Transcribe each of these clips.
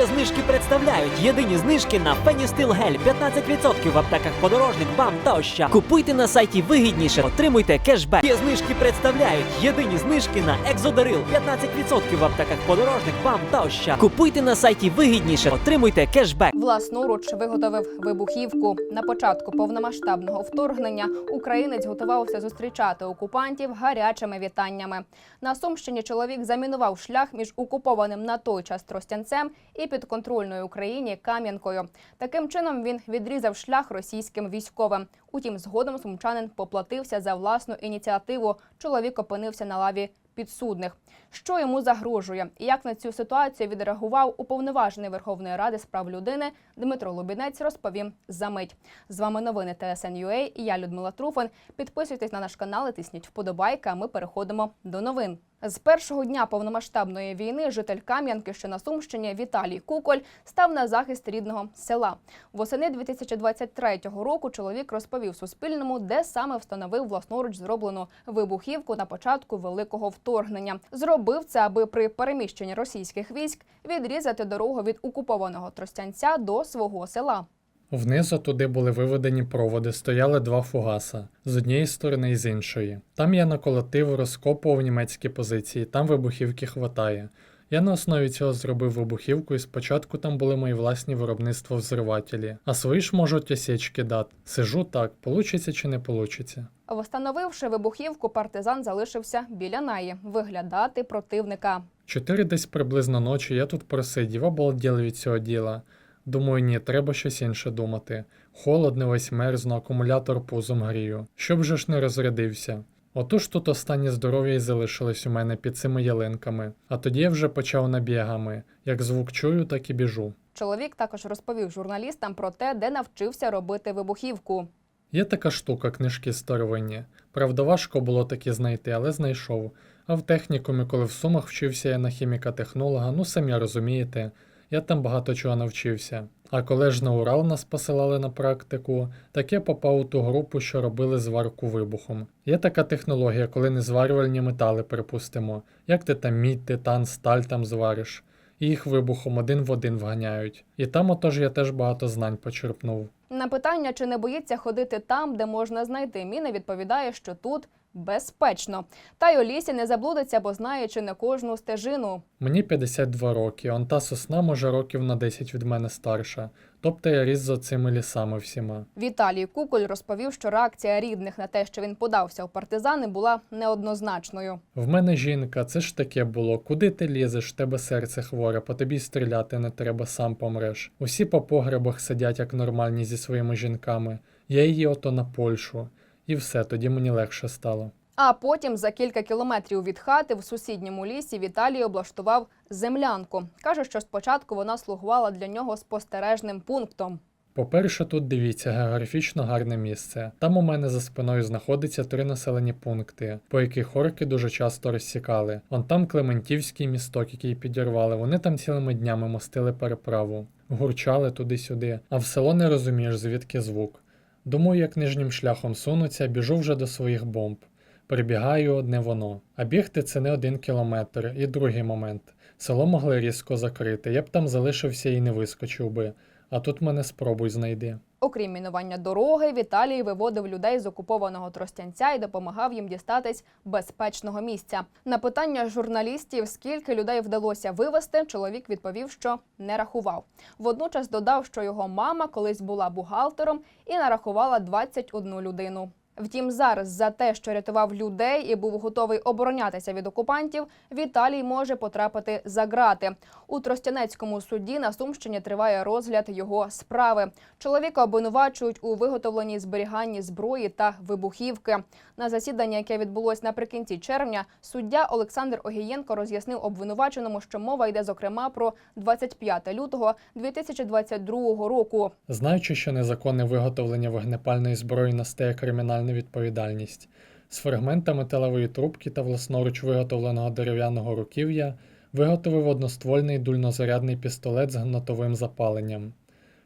Є знижки представляють єдині знижки на Феністил Гель 15% в аптеках подорожник, бам та ощад. Купуйте на сайті вигідніше, отримуйте кешбек. Є знижки представляють єдині знижки на Екзодарил 15% в аптеках подорожник, бам та ощад. Купуйте на сайті вигідніше, отримуйте кешбек. Власноруч виготовив вибухівку. На початку повномасштабного вторгнення українець готувався зустрічати окупантів гарячими вітаннями. На Сумщині чоловік замінував шлях між окупованим на той час Тростянцем і підконтрольною Україні Кам'янкою. Таким чином він відрізав шлях російським військовим. Утім, згодом сумчанин поплатився за власну ініціативу. Чоловік опинився на лаві підсудних. Що йому загрожує і як на цю ситуацію відреагував уповноважений Верховної Ради з прав людини Дмитро Лубінець розповім за мить. З вами новини TSN.ua і я Людмила Труфан. Підписуйтесь на наш канал і тисніть вподобайки. А ми переходимо до новин. З першого дня повномасштабної війни житель Кам'янки, що на Сумщині, Віталій Куколь став на захист рідного села. Восени 2023 року чоловік розповів Суспільному, де саме встановив власноруч зроблену вибухівку на початку великого вторгнення. Зробив це, аби при переміщенні російських військ відрізати дорогу від окупованого Тростянця до свого села. Внизу туди були виведені проводи, стояли два фугаса з однієї сторони і з іншої. Там я наколотив, розкопував німецькі позиції, там вибухівки хватає. Я на основі цього зробив вибухівку, і спочатку там були мої власні виробництва взривателі. А свої ж можуть осічки дати. Сижу так, получиться чи не получиться. Встановивши вибухівку, партизан залишився біля неї виглядати противника. Чотири десь приблизно ночі я тут просидів, обалділ від цього діла. Думаю, ні, треба щось інше думати. Холодно, весь мерзну, акумулятор пузом грію. Щоб же ж не розрядився. Отож тут останнє здоров'я і залишилось у мене під цими ялинками, а тоді я вже почав набігами. Як звук чую, так і біжу. Чоловік також розповів журналістам про те, де навчився робити вибухівку. Є така штука, книжки старовинні. Правда, важко було такі знайти, але знайшов. А в технікумі, коли в Сумах вчився я на хіміка-технолога, ну самі розумієте, я там багато чого навчився. А коли ж на Урал нас посилали на практику, так я попав у ту групу, що робили зварку вибухом. Є така технологія, коли не зварювальні метали, припустимо. Як ти там мідь, титан, сталь там звариш, і їх вибухом один в один вганяють. І там отож я теж багато знань почерпнув. На питання, чи не боїться ходити там, де можна знайти міни, відповідає, що тут безпечно. Та й у лісі не заблудиться, бо знає чи не кожну стежину. Мені 52 роки, он та сосна може років на 10 від мене старша. Тобто я ріс за цими лісами всіма. Віталій Куколь розповів, що реакція рідних на те, що він подався у партизани, була неоднозначною. В мене жінка, це ж таке було. Куди ти лізеш? Тебе серце хворе, по тобі стріляти не треба, сам помреш. Усі по погребах сидять як нормальні зі своїми жінками. Я її ото на Польщу. І все, тоді мені легше стало. А потім, за кілька кілометрів від хати, в сусідньому лісі Віталій облаштував землянку. Каже, що спочатку вона слугувала для нього спостережним пунктом. По-перше, тут дивіться, географічно гарне місце. Там у мене за спиною знаходиться три населені пункти, по яких орки дуже часто розсікали. Он там Клементівський місток, який підірвали. Вони там цілими днями мостили переправу, гурчали туди-сюди, а в село не розумієш, звідки звук. Думаю, як нижнім шляхом сунуться, біжу вже до своїх бомб. Прибігаю одне воно. А бігти це не один кілометр. І другий момент. Село могли різко закрити. Я б там залишився і не вискочив би. А тут мене спробуй знайди. Окрім мінування дороги, Віталій виводив людей з окупованого Тростянця і допомагав їм дістатись безпечного місця. На питання журналістів, скільки людей вдалося вивезти, чоловік відповів, що не рахував. Водночас додав, що його мама колись була бухгалтером і нарахувала 21 людину. Втім, зараз за те, що рятував людей і був готовий оборонятися від окупантів, Віталій може потрапити за ґрати. У Тростянецькому суді на Сумщині триває розгляд його справи. Чоловіка обвинувачують у виготовленні зберіганні зброї та вибухівки. На засідання, яке відбулось наприкінці червня, суддя Олександр Огієнко роз'яснив обвинуваченому, що мова йде зокрема про 25 лютого 2022 року. Знаючи, що незаконне виготовлення вогнепальної зброї настає кримінальна відповідальність, з фрагментами металевої трубки та власноруч виготовленого дерев'яного руків'я виготовив одноствольний дульнозарядний пістолет з гнатовим запаленням.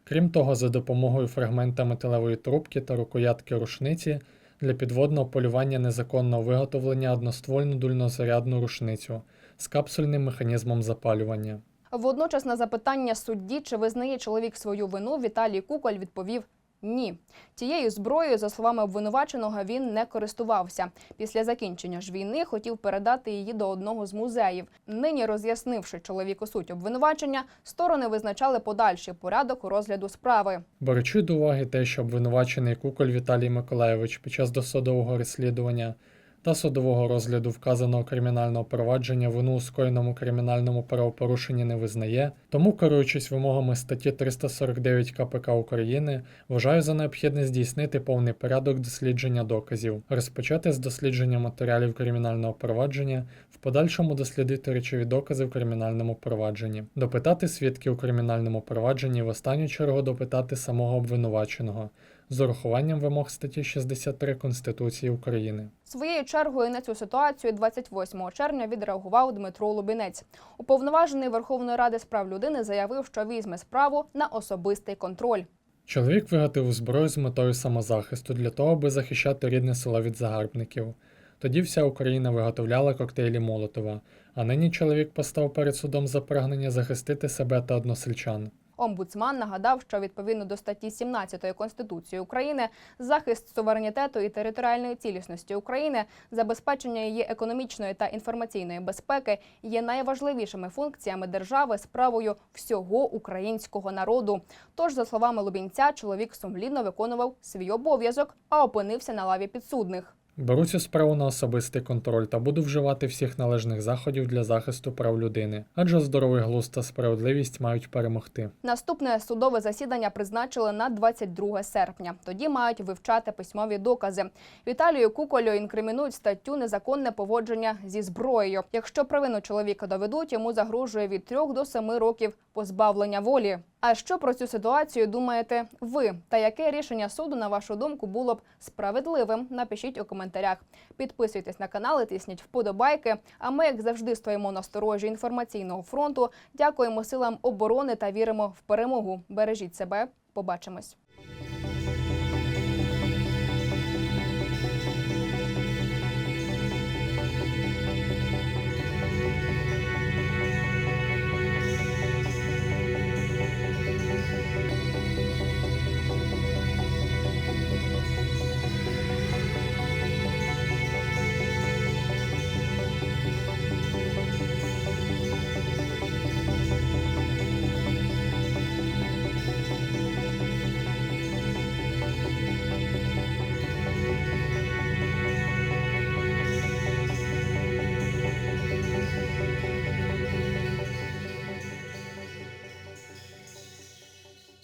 Крім того, за допомогою фрагмента металевої трубки та рукоятки рушниці для підводного полювання незаконного виготовлення одноствольну дульнозарядну рушницю з капсульним механізмом запалювання. Водночас на запитання судді, чи визнає чоловік свою вину, Віталій Куколь відповів. Ні, тією зброєю, за словами обвинуваченого, він не користувався. Після закінчення ж війни хотів передати її до одного з музеїв. Нині роз'яснивши чоловіку суть обвинувачення, сторони визначали подальший порядок розгляду справи. Беручи до уваги те, що обвинувачений Куколь Віталій Миколаєвич під час досудового розслідування та судового розгляду вказаного кримінального провадження вину у скоєному кримінальному правопорушенні не визнає, тому, керуючись вимогами статті 349 КПК України, вважаю за необхідне здійснити повний порядок дослідження доказів, розпочати з дослідження матеріалів кримінального провадження, в подальшому дослідити речові докази в кримінальному провадженні, допитати свідків у кримінальному провадженні, в останню чергу допитати самого обвинуваченого з урахуванням вимог статті 63 Конституції України. Своєю чергою на цю ситуацію 28 червня відреагував Дмитро Лубінець. Уповноважений Верховної Ради з прав людини заявив, що візьме справу на особистий контроль. Чоловік виготовив зброю з метою самозахисту для того, аби захищати рідне село від загарбників. Тоді вся Україна виготовляла коктейлі Молотова, а нині чоловік постав перед судом за прагнення захистити себе та односельчан. Омбудсман нагадав, що відповідно до статті 17 Конституції України захист суверенітету і територіальної цілісності України, забезпечення її економічної та інформаційної безпеки є найважливішими функціями держави справою всього українського народу. Тож, за словами Лубінця, чоловік сумлінно виконував свій обов'язок, а опинився на лаві підсудних. Беру цю справу на особистий контроль та буду вживати всіх належних заходів для захисту прав людини, адже здоровий глузд та справедливість мають перемогти. Наступне судове засідання призначили на 22 серпня. Тоді мають вивчати письмові докази. Віталію Куколю інкримінують статтю незаконне поводження зі зброєю. Якщо провину чоловіка доведуть, йому загрожує від 3 до 7 років позбавлення волі. А що про цю ситуацію думаєте ви? Та яке рішення суду, на вашу думку, було б справедливим? Напишіть у коментарях. Підписуйтесь на канал і тисніть вподобайки. А ми, як завжди, стоїмо на сторожі інформаційного фронту. Дякуємо силам оборони та віримо в перемогу. Бережіть себе. Побачимось.